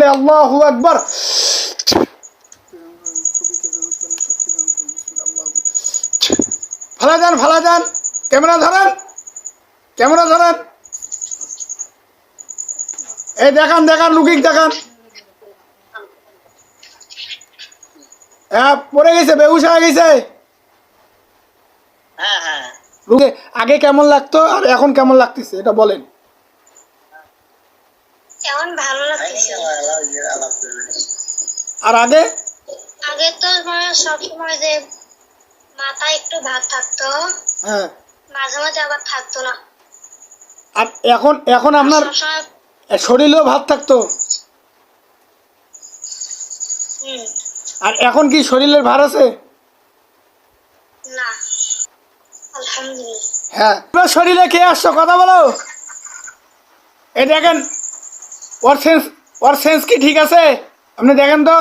বিসমিল্লাহ আল্লাহু আকবার। ভালো যান ভালো যান ক্যামেরা ধরেন ক্যামেরা ধরেন। এই দেখান দেখান লুকিং দেখান। হ্যাঁ পড়ে গেছে বেহুশ হয়ে গেছে। হ্যাঁ হ্যাঁ। আগে কেমন লাগতো আর এখন কেমন লাগতেছে এটা বলেন। এখন ভালো লাগতেছে আর আগে? আগে তো মানে সবসময় যে মাথায় একটু ভাত থাকতো হ্যাঁ। মাঝে মাঝে আবার থাকতো না। আর এখন এখন আপনার শরীরেও ভাত থাকতো? আর এখন কি শরীরের ভার আছে? না। আলহামদুলিল্লাহ। হ্যাঁ। শরীরে কে আসছো? কথা বলো। এই দেখেন ওর সেন্স ওর সেন্স কি ঠিক আছে? আপনি দেখেন তো।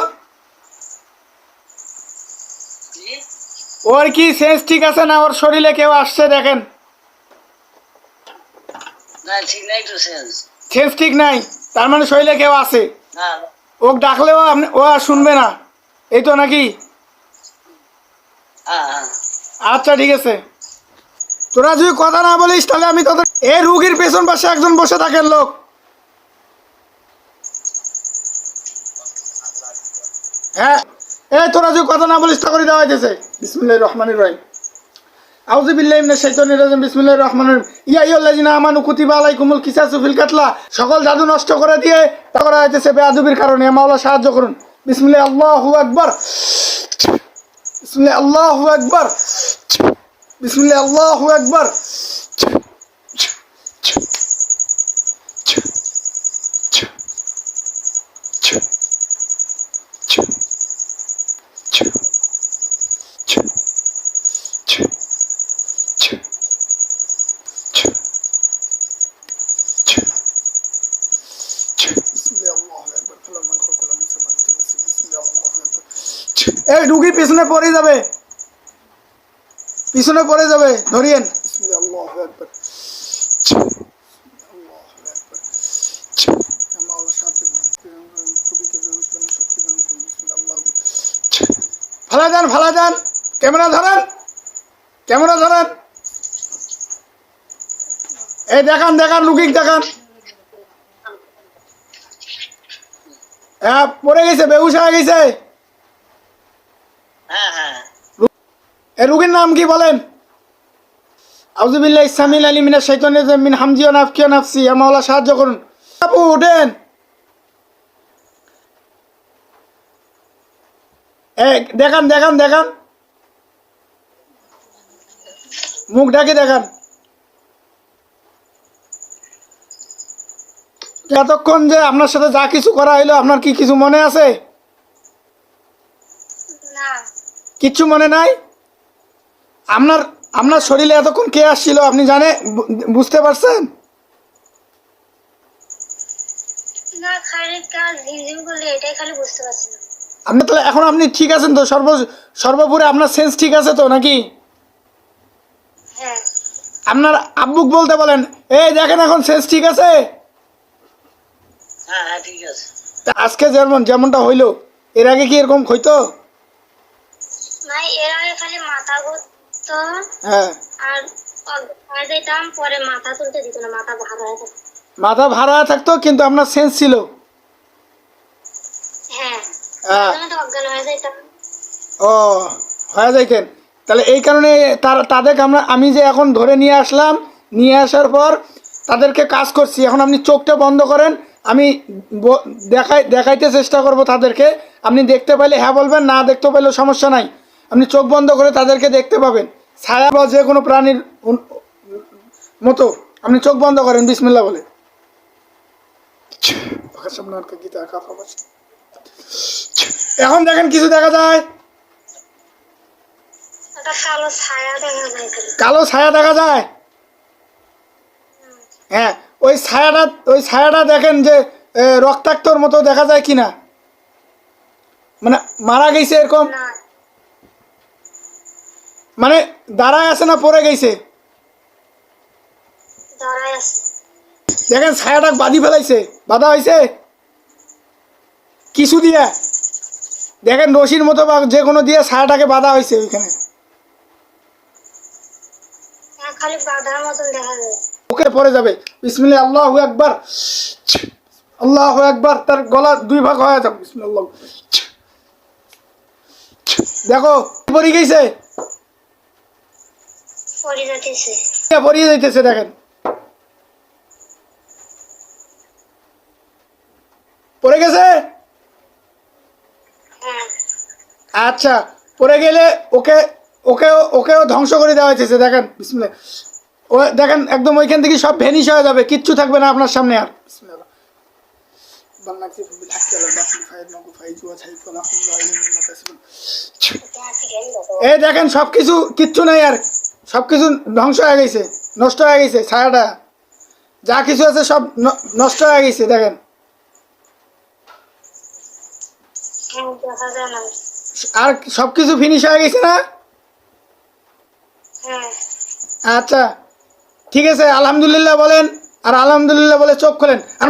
ওর কি সেন্স ঠিক আছে না ওর শরীরে কেউ আসছে দেখেন। সেন্স ঠিক নাই তার মানে শরীরে কেউ আছে। ওক ডাকলেও আপনি ও আর শুনবে না। এই তো নাকি? হ্যাঁ হ্যাঁ। আচ্ছা ঠিক আছে। তোরা যদি কথা না বলিস তাহলে আমি তোদের এই রুগীর পেছন পাশে একজন বসে থাকেন লোক। হ্যাঁ এই তোরা যদি কথা না বলিস তা করে দেওয়া হইতেছে। বিসমুল্লাহ রহমানির রহিম। সকল জাদু নষ্ট করে দিয়ে তা করা হইতেছে বেয়াদবির কারণে। মাওলা, সাহায্য করুন। বিসমিল্লাহ, আল্লাহু আকবার। বিসমিল্লাহ, আল্লাহু আকবার। বিসমিল্লাহ, আল্লাহু আকবার। এই রুগী পিছনে পড়ে যাবে। পিছনে পড়ে যাবে, ধরিয়েন। ভালো যান ভালো যান ক্যামেরা ধরেন ক্যামেরা ধরেন। এই দেখান দেখান লুকিং দেখান। হ্যাঁ পড়ে গেছে, বেহুশ হয়ে গেছে হ্যাঁ হ্যাঁ এ রুগীর নাম কি বলেন? আউজুবিল্লাহ ইসলামিল আলী মিনা শৈতনের মিন হামজিও নাফকিও নাফসি। আমার মাওলা সাহায্য করুন। আপু উঠেন। দেখান দেখান দেখান। মুখ ঢাকে দেখান। এতক্ষণ যে আপনার সাথে যা কিছু করা হইল আপনার কি কিছু মনে আছে? না। কিচ্ছু মনে নাই? আপনার আপনার শরীরে এতক্ষণ কে আসছিল আপনি জানে বুঝতে পারছেন? আপনি তাহলে এখন আপনি ঠিক আছেন তো? সর্ব সর্বোপরি আপনার সেন্স ঠিক আছে তো নাকি? হ্যাঁ। আপনার আব্বুক বলতে বলেন এই দেখেন এখন সেন্স ঠিক আছে? হ্যাঁ হ্যাঁ ঠিক আছে। আজকে যেমন যেমনটা হইল এর আগে কি এরকম হইতো? না এর আগে খালি মাথা হ্যাঁ। আর অজ্ঞান পরে মাথা তুলতে দিত না মাথা ভার হয়ে থাকতো। মাথা ভাড়া থাকতো কিন্তু আপনার সেন্স ছিল। হ্যাঁ। হ্যাঁ। মাঝে মাঝে অজ্ঞান হয়ে যেতাম। ও হয়ে যাইতেন। তাহলে এই কারণে তার তাদেরকে আমরা আমি যে এখন ধরে নিয়ে আসলাম নিয়ে আসার পর তাদেরকে কাজ করছি। এখন আপনি চোখটা বন্ধ করেন আমি দেখাই দেখাইতে চেষ্টা করব তাদেরকে। আপনি দেখতে পাইলে হ্যাঁ বলবেন না দেখতে পাইলেও সমস্যা নাই। আপনি চোখ বন্ধ করে তাদেরকে দেখতে পাবেন। ছায়া বা যে কোনো প্রাণীর মতো আপনি চোখ বন্ধ করেন বিসমিল্লা বলে। এখন দেখেন কিছু দেখা যায়। কালো ছায়া দেখা যায়। খালি কালো ছায়া দেখা যায়? হ্যাঁ ওই ছায়াটা ওই ছায়াটা দেখেন যে রক্তাক্তর মতো দেখা যায় কিনা? মানে মারা গেছে এরকম? মানে দাঁড়ায় আছে না পড়ে গেছে? দেখেন ছায়াটা বাঁধি ফেলাইছে। বাধা হয়েছে কিছু দিয়ে। দেখেন রশির মতো বা যে কোনো দিয়ে ছায়াটাকে বাঁধা হয়েছে ওইখানে। হ্যাঁ, ওকে পরে যাবে। বিসমিল্লা আল্লাহ একবার আল্লাহ একবার তার গলা দুই ভাগ হয়ে যাবে। বিসমিল্লাহ। দেখো পরি গেছে? পরে পরিয়ে যাইতেছে দেখেন। পড়ে গেছে? হ্যাঁ। আচ্ছা পড়ে গেলে ওকে ওকে ওকেও ধ্বংস করে দেওয়া হয়েছে দেখেন বিসমিল্লাহ। ও দেখেন একদম ওইখান থেকে সব ভ্যানিশ হয়ে যাবে কিচ্ছু থাকবে না আপনার সামনে আর। এই দেখেন সব কিছু কিচ্ছু নাই আর। সব কিছু ধ্বংস হয়ে গেছে নষ্ট হয়ে গেছে ছায়াটা। যা কিছু আছে সব নষ্ট হয়ে গেছে দেখেন। আর সব কিছু ফিনিশ হয়ে গেছে না? হ্যাঁ। আচ্ছা ঠিক আছে আলহামদুলিল্লাহ বলেন আর আলহামদুলিল্লাহ বলে চোখ খোলেন। আর